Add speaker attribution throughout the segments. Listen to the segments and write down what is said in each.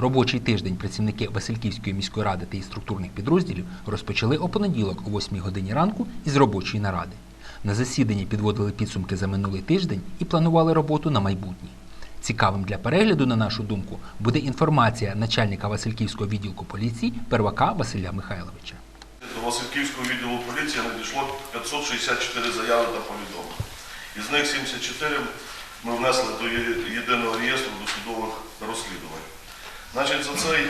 Speaker 1: Робочий тиждень працівники Васильківської міської ради та її структурних підрозділів розпочали о понеділок о 8 годині ранку із робочої наради. На засіданні підводили підсумки за минулий тиждень і планували роботу на майбутнє. Цікавим для перегляду, на нашу думку, буде інформація начальника Васильківського відділку поліції первака Василя Михайловича.
Speaker 2: До Васильківського відділу поліції надійшло 564 заяви та повідомлення. Із них 74 ми внесли до єдиного реєстру досудових розслідувань. Значить, за цей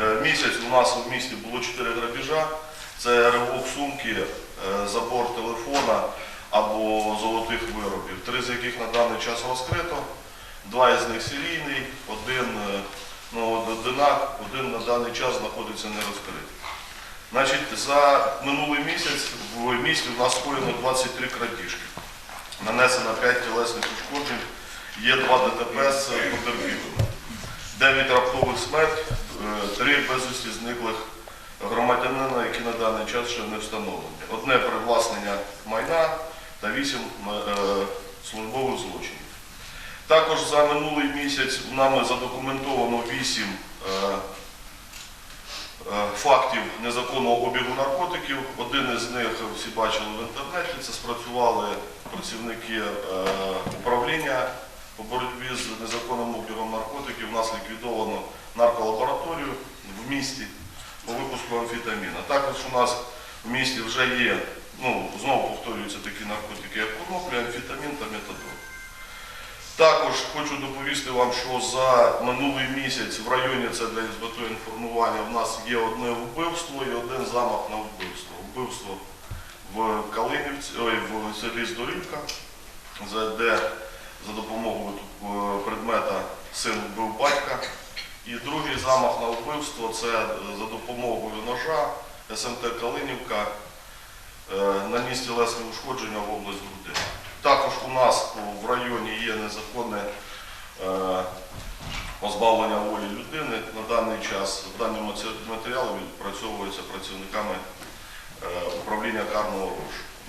Speaker 2: е, місяць у нас в місті було 4 грабіжа. Це ривок сумки, е, забор телефона або золотих виробів, три з яких на даний час розкрито, два із них серійний, один е, ну, одинак, один на даний час знаходиться нерозкритий. Значить, за минулий місяць в місті у нас скоєно 23 крадіжки. Нанесено 5 тілесних ушкоджень, є 2 ДТП з потерпілими. 9 раптових смерть, 3 безвісті зниклих громадянина, які на даний час ще не встановлені. Одне привласнення майна та 8 службових злочинів. Також за минулий місяць нами задокументовано 8 е, е, фактів незаконного обігу наркотиків. Один із них всі бачили в інтернеті. Це спрацювали працівники е, управління по боротьбі з незаконним обігом наркотиків. У нас ліквідовано нарколабораторію в місті по випуску амфетаміна. Також у нас в місті вже є, ну знову повторюються такі наркотики, як конопля, амфетамін та метадон. Також хочу доповісти вам, що за минулий місяць в районі це для СБТ інформування. В нас є одне вбивство і один замах на вбивство. Вбивство в Калинівці, ой, в селі Здорівка, де за допомогою е, предмета син вбив батька. І другий замах на вбивство це е, за допомогою ножа СМТ Калинівка е, наніс тілесне ушкодження в область груди. Також у нас в районі є незаконне позбавлення волі людини. На даний час дані маці- матеріали відпрацьовуються працівниками управління карного розшуку.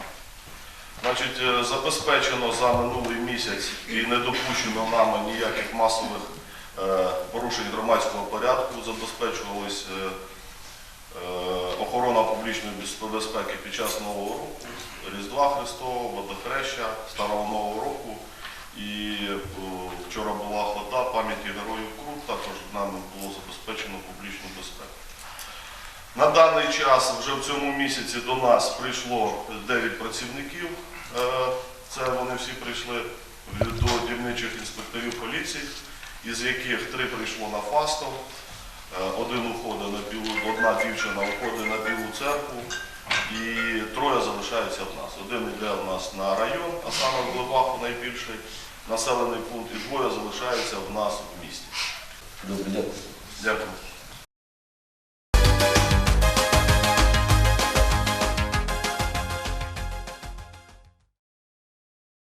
Speaker 2: Значить, е, забезпечено за минулий місяць і не допущено нами ніяких масових е, порушень громадського порядку. Забезпечувались е, охорона публічної безпеки під час Нового року, Різдва Христового, Водохреща, Старого Нового року. І вчора була хода пам'яті героїв Крут, також нами було забезпечено публічну безпеку. На даний час вже в цьому місяці до нас прийшло 9 працівників. Е, Це вони всі прийшли до дільничих інспекторів поліції, із яких три прийшло на Фастов, е, один уходить на білу, одна дівчина уходить на білу церкву, і троє залишаються в нас. Один йде в нас на район, а саме в Глибаху найбільший населений пункт, і двоє залишаються в нас в місті.
Speaker 3: Добре, дякую.
Speaker 2: Дякую.